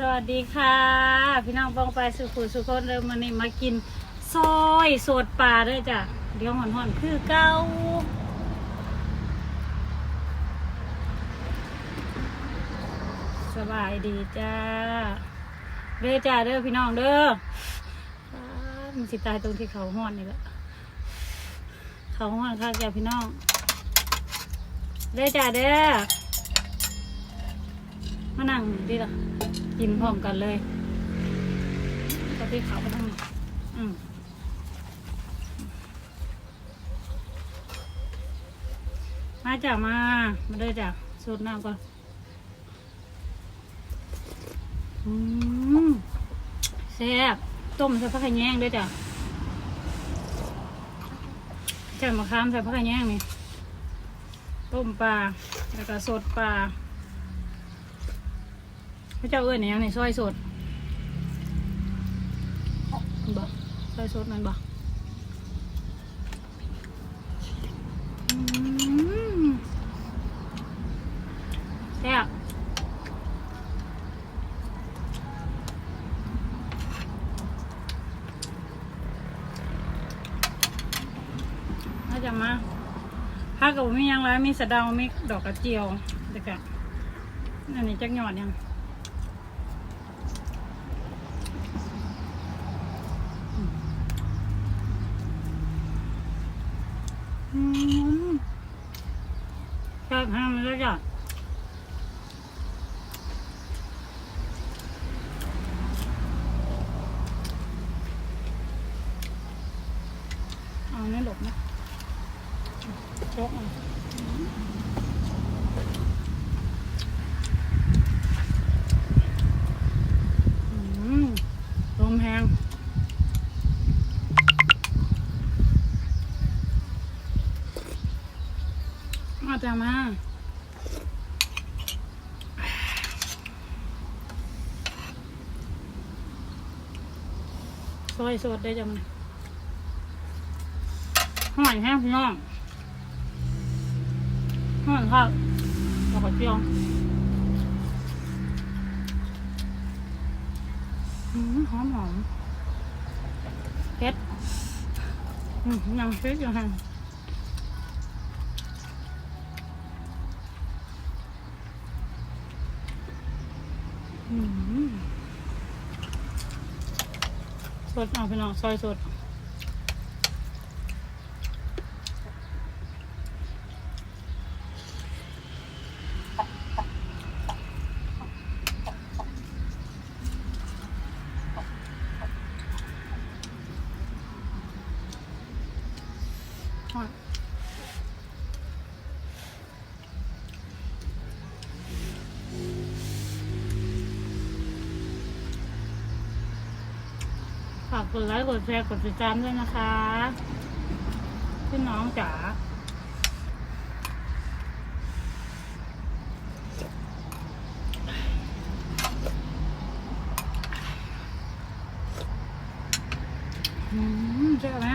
สวัสดีค่ะ พี่น้องบองไปสุขุสุคนเริ่มมานี่มากินซอยสดปลาด้วยจ้ะเดี๋ยวหอนหอนคือเก้าสบายดีจ้าเด้อจ้าเด้อพี่น้องเด้อมันสิตายตรงที่เขาห้อนนี่แหละเขาห้อนค่ะจ้าพี่น้องเด้อจ้าเด้อ มานั่งดิล่ะกินพร้อมกันเลยก็ที่เขาไปทั้งนี้อืมมาจ้ะมา มาเลยจ้ะสูตรน้ำก่อนอืมแซ่บต้มใส่ผักขะแยงด้วยจ้ะใส่มะขามใส่ผักขะแยงนี่ต้มปลาแล้วก็สดปลา พระเจ้าเอื้อนเนี่ยงในซอยสดบ่ซอยสดนั่นบ่อืมแซ่บน่าจะมาถ้ากับมียังไรมีสะเดามีดอกกระเจียวเด็กอะอันนี้จักหยอดยัง อืมชอบห้ามแล้วจ้ะเอาเนี่ยหลบนะชกมันอืมลมแหง มา จ้ามาซอยสดได้จ้ะมันห่อยแห้งพี่น้องหอยครับดอกระเจียวหอมหอมเผ็ดยังเผ็ดอยู่ฮะอืม สดเอาไปน้องซอยสดอะ กกดไลค์กดแชร์กดติดตามด้วยนะคะพี่น้องจ๋าอืมเจอไหม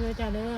เลยจ้าเด้อ